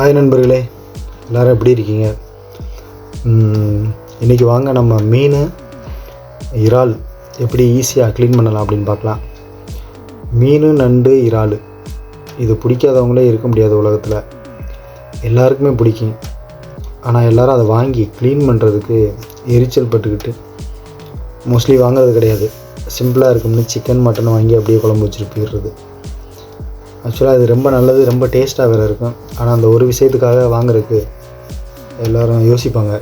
Hi நண்பர்களே எல்லோரும் எப்படி இருக்கீங்க? இன்றைக்கி வாங்க நம்ம மீன் இறால் எப்படி ஈஸியாக க்ளீன் பண்ணலாம் அப்படின்னு பார்க்கலாம். மீன் நண்டு இறால். இது பிடிக்காதவங்களே இருக்க முடியாது உலகத்தில். எல்லாருக்குமே பிடிக்கும். ஆனால் எல்லோரும் அதை வாங்கி க்ளீன் பண்ணுறதுக்கு எரிச்சல் பட்டுக்கிட்டு மோஸ்ட்லி வாங்குறது கிடையாது. சிம்பிளாக இருக்கும்னு சிக்கன் மட்டன் வாங்கி அப்படியே குழம்பு வச்சுட்டு போயிடுறது. ஆக்சுவலாக அது ரொம்ப நல்லது ரொம்ப டேஸ்ட்டாக வேறு இருக்கும். ஆனால் அந்த ஒரு விஷயத்துக்காக வாங்குறதுக்கு எல்லோரும் யோசிப்பாங்க.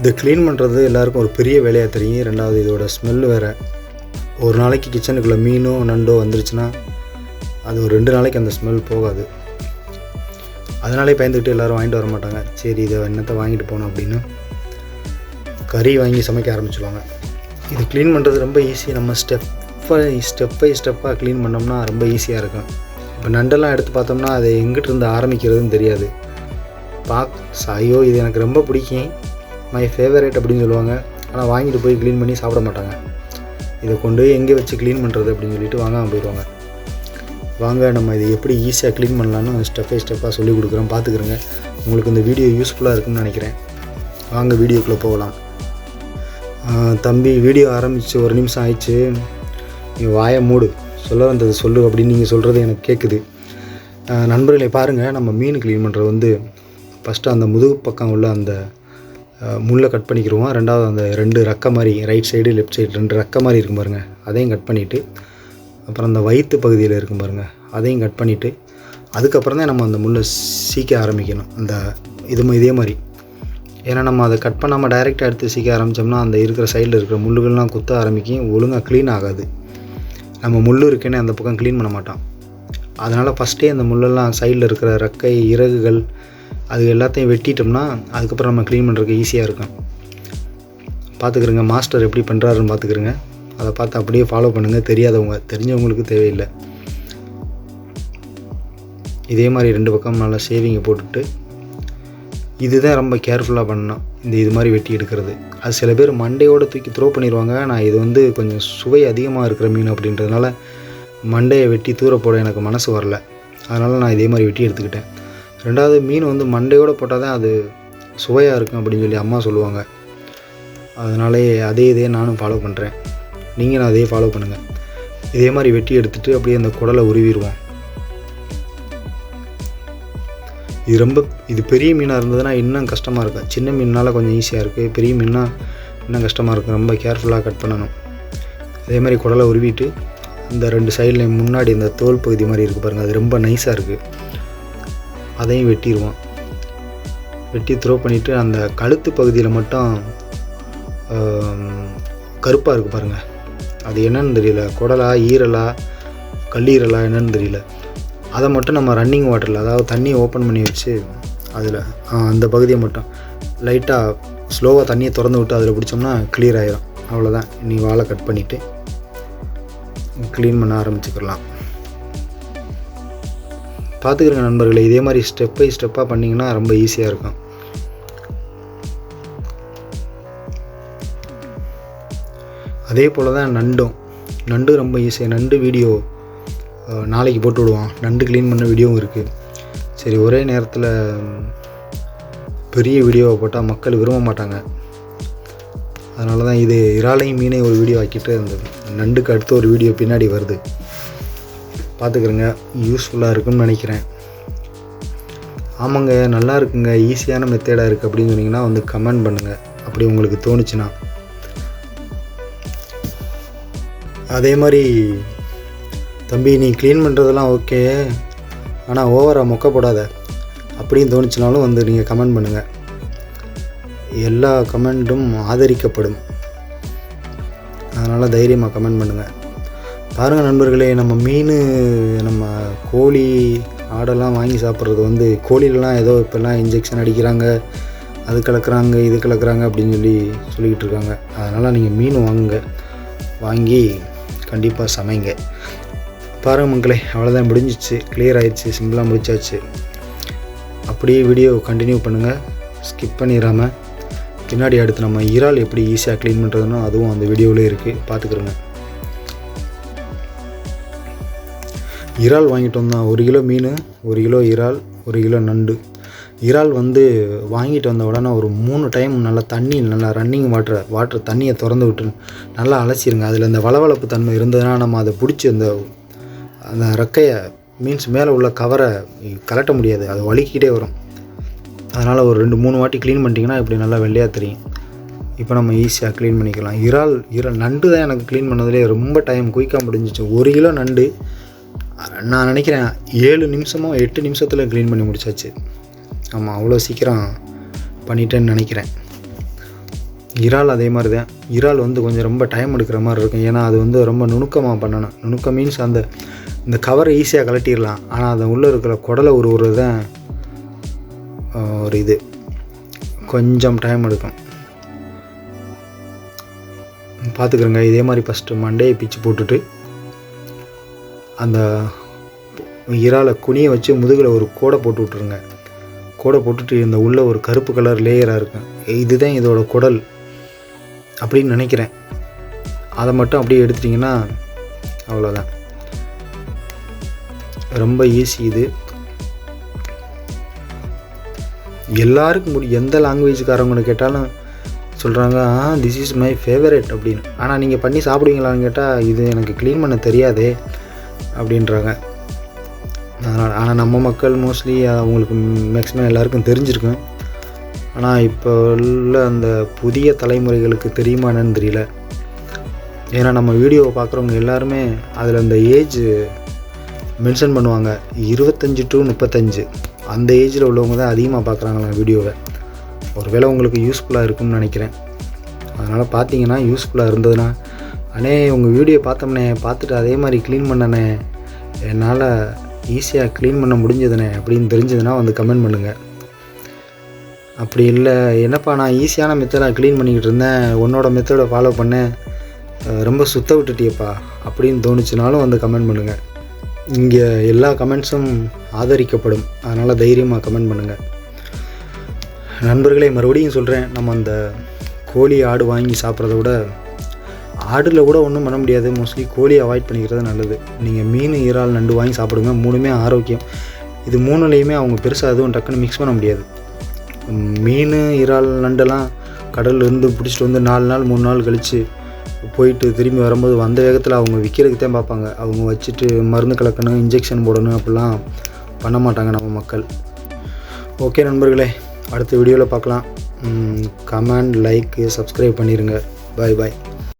இது க்ளீன் பண்ணுறது எல்லாருக்கும் ஒரு பெரிய வேலையாக தெரியும். ரெண்டாவது இதோட ஸ்மெல் வேறு. ஒரு நாளைக்கு கிச்சனுக்குள்ளே மீனோ நண்டோ வந்துருச்சுன்னா அது ஒரு ரெண்டு நாளைக்கு அந்த ஸ்மெல் போகாது. அதனாலே பயந்துக்கிட்டு எல்லோரும் வாங்கிட்டு வர மாட்டாங்க. சரி இதை என்னத்தை வாங்கிட்டு போனோம் அப்படின்னு கறி வாங்கி சமைக்க ஆரம்பிச்சிடுவாங்க இது க்ளீன் பண்ணுறது ரொம்ப ஈஸி நம்ம ஸ்டெப் ஸ்டெப் பை ஸ்டெப்பாக க்ளீன் பண்ணோம்னா ரொம்ப ஈஸியாக இருக்கும். இப்போ நண்டெல்லாம் எடுத்து பார்த்தோம்னா அது எங்கிட்ட இருந்து ஆரம்பிக்கிறதுன்னு தெரியாது. பாக் ஐயோ இது எனக்கு ரொம்ப பிடிக்கும். மை ஃபேவரேட் அப்படின்னு சொல்லுவாங்க. ஆனால் வாங்கிட்டு போய் க்ளீன் பண்ணி சாப்பிட மாட்டாங்க. இதை கொண்டு போய் எங்கே வச்சு க்ளீன் பண்ணுறது அப்படின்னு சொல்லிட்டு வாங்காமல் போயிடுவாங்க. வாங்க நம்ம இதை எப்படி ஈஸியாக க்ளீன் பண்ணலான்னு ஸ்டெப் பை ஸ்டெப்பாக சொல்லி கொடுக்குறோம் பார்த்துக்குறேங்க. உங்களுக்கு இந்த வீடியோ யூஸ்ஃபுல்லாக இருக்குன்னு நினைக்கிறேன். வாங்க வீடியோக்குள்ளே போகலாம். தம்பி வீடியோ ஆரம்பித்து ஒரு நிமிஷம் ஆயிடுச்சு. நீ வாயை மூடு. சொல்ல வந்தது சொல்லு அப்படின்னு நீங்கள் சொல்கிறது எனக்கு கேட்குது நண்பர்களை பாருங்கள் நம்ம மீன் க்ளீன் பண்ணுறது வந்து ஃபஸ்ட்டு அந்த முதுகு பக்கம் உள்ள அந்த முள்ளை கட் பண்ணிக்கிருவோம். ரெண்டாவது அந்த ரெண்டு ரெக்க மாதிரி ரைட் சைடு லெஃப்ட் சைடு ரெண்டு ரெக்க மாதிரி இருக்கும் பாருங்கள் அதையும் கட் பண்ணிவிட்டு அப்புறம் அந்த வயிற்று பகுதியில் இருக்கும் பாருங்கள் அதையும் கட் பண்ணிவிட்டு அதுக்கப்புறம் தான் நம்ம அந்த முள்ளை சீக்க ஆரம்பிக்கணும். அந்த இது இதே மாதிரி ஏன்னா நம்ம அதை கட் பண்ணாமல் டைரெக்டாக எடுத்து சீக்க ஆரம்பித்தோம்னா அந்த இருக்கிற சைடில் இருக்கிற முள்ளுகள்லாம் குத்த ஆரம்பிக்கும். ஒழுங்காக க்ளீன் ஆகாது. நம்ம முள் இருக்குன்னு அந்த பக்கம் க்ளீன் பண்ண மாட்டோம் அதனால் ஃபஸ்ட்டே அந்த முள்ளெல்லாம் சைடில் இருக்கிற ரக்கை இறகுகள் அது எல்லாத்தையும் வெட்டிட்டோம்னா அதுக்கப்புறம் நம்ம க்ளீன் பண்ணுறதுக்கு ஈஸியாக இருக்கும். பார்த்துக்குறங்க மாஸ்டர் எப்படி பண்ணுறாருன்னு பார்த்துக்குறங்க அதை பார்த்து அப்படியே ஃபாலோ பண்ணுங்கள் தெரியாதவங்க தெரிஞ்சவங்களுக்கு தேவையில்லை. இதே மாதிரி ரெண்டு பக்கம் நல்லா சேவிங்கை போட்டுட்டு இதுதான் ரொம்ப கேர்ஃபுல்லாக பண்ணணும். இந்த இது மாதிரி வெட்டி எடுக்கிறது. அது சில பேர் மண்டையோடு தூக்கி த்ரோ பண்ணிடுவாங்க நான் இது வந்து கொஞ்சம் சுவை அதிகமாக இருக்கிற மீன் அப்படின்றதுனால மண்டையை வெட்டி தூர போட எனக்கு மனசு வரல. அதனால் நான் இதே மாதிரி வெட்டி எடுத்துக்கிட்டேன். ரெண்டாவது மீன் வந்து மண்டையோடு போட்டால் தான் அது சுவையாக இருக்கும் அப்படின்னு சொல்லி அம்மா சொல்லுவாங்க. அதனாலே அதே இதே நானும் ஃபாலோ பண்ணுறேன் நீங்களும் அதே ஃபாலோ பண்ணுங்கள் இதே மாதிரி வெட்டி எடுத்துகிட்டு அப்படியே அந்த குடலை உருவிடுவோம். இது ரொம்ப இது பெரிய மீனாக இருந்ததுன்னா இன்னும் கஷ்டமாக இருக்கும். சின்ன மீனால் கொஞ்சம் ஈஸியாக இருக்குது பெரிய மீன்னா இன்னும் கஷ்டமாக இருக்கும். ரொம்ப கேர்ஃபுல்லாக கட் பண்ணணும். அதே மாதிரி குடலை உருவிட்டு இந்த ரெண்டு சைடில் முன்னாடி இந்த தோல் பகுதி மாதிரி இருக்குது பாருங்கள் அது ரொம்ப நைஸாக இருக்குது அதையும் வெட்டிடுவோம். வெட்டி த்ரோ பண்ணிவிட்டு அந்த கழுத்து பகுதியில் மட்டும் கருப்பாக இருக்குது பாருங்கள் அது என்னன்னு தெரியல. குடலா ஈரலா கல்லீரலா என்னன்னு தெரியல. அதை மட்டும் நம்ம ரன்னிங் வாட்டரில் அதாவது தண்ணியை ஓப்பன் பண்ணி வச்சு அதில் அந்த பகுதியை மட்டும் லைட்டாக ஸ்லோவாக தண்ணியை திறந்து விட்டு அதில் பிடிச்சோம்னா கிளியர் ஆகிடும் அவ்வளோதான் நீ வாழை கட் பண்ணிவிட்டு க்ளீன் பண்ண ஆரம்பிச்சுக்கலாம். பார்த்துக்கிறங்க நண்பர்களே இதே மாதிரி ஸ்டெப் பை ஸ்டெப்பாக பண்ணிங்கன்னா ரொம்ப ஈஸியாக இருக்கும். அதே போல் தான் நண்டும். நண்டு ரொம்ப ஈஸியாக நண்டு வீடியோ நாளைக்கு போட்டு விடுவான். நண்டு க்ளீன் பண்ண வீடியோவும் இருக்குது சரி ஒரே நேரத்தில் பெரிய வீடியோவை போட்டால் மக்கள் விரும்ப மாட்டாங்க. அதனால தான் இது இறாலையும் மீனையும் ஒரு வீடியோ ஆக்கிட்டு அந்த நண்டுக்கு அடுத்து ஒரு வீடியோ பின்னாடி வருது. பார்த்துக்கிறேங்க யூஸ்ஃபுல்லாக இருக்குன்னு நினைக்கிறேன். ஆமாங்க நல்லா இருக்குங்க. ஈஸியான மெத்தேடாக இருக்குது அப்படின்னு சொன்னீங்கன்னா வந்து கமெண்ட் பண்ணுங்கள் அப்படி உங்களுக்கு தோணுச்சுன்னா. அதே மாதிரி தம்பி நீ க்ளீன் பண்ணுறதெல்லாம் ஓகே ஆனால் ஓவராக மொக்க போடாத. அப்படின்னு தோணுச்சுனாலும் வந்து நீங்கள் கமெண்ட் பண்ணுங்கள் எல்லா கமெண்ட்டும் ஆதரிக்கப்படும். அதனால் தைரியமாக கமெண்ட் பண்ணுங்கள் பாருங்கள் நண்பர்களே நம்ம மீன் நம்ம கோழி ஆடெல்லாம் வாங்கி சாப்பிட்றது வந்து கோழிலலாம் ஏதோ இப்போல்லாம் இன்ஜெக்ஷன் அடிக்கிறாங்க அது கலக்குறாங்க இது கலக்குறாங்க அப்படின்னு சொல்லி சொல்லிக்கிட்டு இருக்காங்க. அதனால் நீங்கள் மீன் வாங்குங்க. வாங்கி கண்டிப்பாக சமைங்க. பாருங்க மக்களே அவ்வளோதான் முடிஞ்சிச்சு கிளியர் ஆயிடுச்சு சிம்பிளாக முடிச்சாச்சு. அப்படியே வீடியோ கண்டினியூ பண்ணுங்கள் ஸ்கிப் பண்ணிடாமல் பின்னாடி அடுத்து நம்ம இறால் எப்படி ஈஸியாக க்ளீன் பண்ணுறதுனோ அதுவும் அந்த வீடியோவிலே இருக்குது பார்த்துக்குறோங்க இறால் வாங்கிட்டு வந்தோம் ஒரு கிலோ மீன் ஒரு கிலோ இறால் ஒரு கிலோ நண்டு. இறால் வந்து வாங்கிட்டு வந்த உடனே ஒரு மூணு டைம் நல்லா தண்ணி நல்லா ரன்னிங் வாட்டர் வாட்டர் தண்ணியை திறந்து விட்டு நல்லா அலசிடுங்க அதில் இந்த வளவளப்பு தன்மை இருந்ததுன்னா நம்ம அதை பிடிச்சி அந்த அந்த ரெக்கையை மீன்ஸ் மேலே உள்ள கவரை கலட்ட முடியாது. அது வலிக்கிட்டே வரும். அதனால் ஒரு ரெண்டு மூணு வாட்டி க்ளீன் பண்ணிட்டீங்கன்னா இப்படி நல்லா வெள்ளையாக தெரியும். இப்போ நம்ம ஈஸியாக க்ளீன் பண்ணிக்கலாம். இறால் இறால் நண்டு தான் எனக்கு க்ளீன் பண்ணதுலேயே ரொம்ப டைம் குயிக்காக முடிஞ்சிச்சு. ஒரு கிலோ நண்டு நான் நினைக்கிறேன் ஏழு நிமிஷமோ எட்டு நிமிஷத்தில் க்ளீன் பண்ணி முடிச்சாச்சு. ஆமாம் அவ்வளோ சீக்கிரம் பண்ணிட்டேன்னு நினைக்கிறேன். இறால் அதே மாதிரி தான் இறால் வந்து கொஞ்சம் ரொம்ப டைம் எடுக்கிற மாதிரி இருக்கும். ஏன்னா அது வந்து ரொம்ப நுணுக்கமாக பண்ணணும். நுணுக்கம் மீன்ஸ் அந்த இந்த கவரை ஈஸியாக கலட்டிடலாம் ஆனால் அது உள்ளே இருக்கிற குடலை உருவுறது தான் ஒரு இது. கொஞ்சம் டைம் எடுக்கும். பார்த்துக்கிறோங்க. இதே மாதிரி ஃபஸ்ட்டு மண்டையை பிச்சு போட்டுட்டு அந்த இறாலை குனிய வச்சு முதுகில் ஒரு கோடை போட்டு விட்ருங்க கோடை போட்டுட்டு இந்த உள்ள ஒரு கருப்பு கலர் லேயராக இருக்கும். இதுதான் இதோட குடல் அப்படின்னு நினைக்கிறேன். அதை மட்டும் அப்படியே எடுத்துட்டிங்கன்னா அவ்வளோதான் ரொம்ப ஈஸி இது. எல்லாருக்கும் முடி எந்த லாங்குவேஜ்காரவங்க கேட்டாலும் சொல்கிறாங்க ah this is my favourite அப்படின்னு. ஆனால் நீங்கள் பண்ணி சாப்பிடுவீங்களான்னு கேட்டால் இது எனக்கு க்ளீன் பண்ண தெரியாதே அப்படின்றாங்க. அதனால் ஆனால் நம்ம மக்கள் மோஸ்ட்லி அவங்களுக்கு மேக்ஸிமம் எல்லாருக்கும் தெரிஞ்சிருக்கும். ஆனால் இப்போ உள்ள அந்த புதிய தலைமுறைகளுக்கு தெரியுமா தெரியல. ஏன்னா நம்ம வீடியோவை பார்க்குறவங்க எல்லாருமே அதில் அந்த ஏஜ் மென்ஷன் பண்ணுவாங்க. இருபத்தஞ்சி டு முப்பத்தஞ்சு. அந்த ஏஜில் உள்ளவங்க தான் அதிகமாக பார்க்குறாங்களா வீடியோவை ஒருவேளை உங்களுக்கு யூஸ்ஃபுல்லாக இருக்கும்னு நினைக்கிறேன். அதனால் பார்த்தீங்கன்னா யூஸ்ஃபுல்லாக இருந்ததுன்னா அண்ணே உங்கள் வீடியோ பார்த்தோம்னே பார்த்துட்டு அதே மாதிரி க்ளீன் பண்ணனே. என்னால் ஈஸியாக க்ளீன் பண்ண முடிஞ்சதுனே அப்படின்னு தெரிஞ்சதுன்னா வந்து கமெண்ட் பண்ணுங்கள் அப்படி இல்லை என்னப்பா நான் ஈஸியான மெத்தடாக க்ளீன் பண்ணிக்கிட்டு இருந்தேன். உன்னோட மெத்தடை ஃபாலோ பண்ணேன். ரொம்ப சுத்த விட்டுட்டியப்பா அப்படின்னு தோணுச்சுனாலும் வந்து கமெண்ட் பண்ணுங்கள் இங்கே எல்லா கமெண்ட்ஸும் ஆதரிக்கப்படும். அதனால் தைரியமாக கமெண்ட் பண்ணுங்கள் நண்பர்களே மறுபடியும் சொல்கிறேன் நம்ம அந்த கோழி ஆடு வாங்கி சாப்பிட்றத விட ஆடில் கூட ஒன்றும் பண்ண முடியாது. மோஸ்ட்லி கோழி அவாய்ட் பண்ணிக்கிறது நல்லது. நீங்கள் மீன் இறால் நண்டு வாங்கி சாப்பிடுங்க. மூணுமே ஆரோக்கியம். இது மூணுலேயுமே அவங்க பெருசாக எதுவும் டக்குன்னு மிக்ஸ் பண்ண முடியாது. மீன் இறால் நண்டெல்லாம் கடல்லேருந்து பிடிச்சிட்டு வந்து நாலு நாள் மூணு நாள் கழித்து போயிட்டு திரும்பி வரும்போது வந்த வேகத்தில் அவங்க விற்கிறதுக்கு தான் பார்ப்பாங்க. அவங்க வச்சுட்டு மருந்து கலக்கணும் இன்ஜெக்ஷன் போடணும் அப்படிலாம் பண்ண மாட்டாங்க நம்ம மக்கள். ஓகே நண்பர்களே அடுத்த வீடியோவில் பார்க்கலாம். கமெண்ட் லைக்கு சப்ஸ்கிரைப் பண்ணிடுங்க பாய் பாய்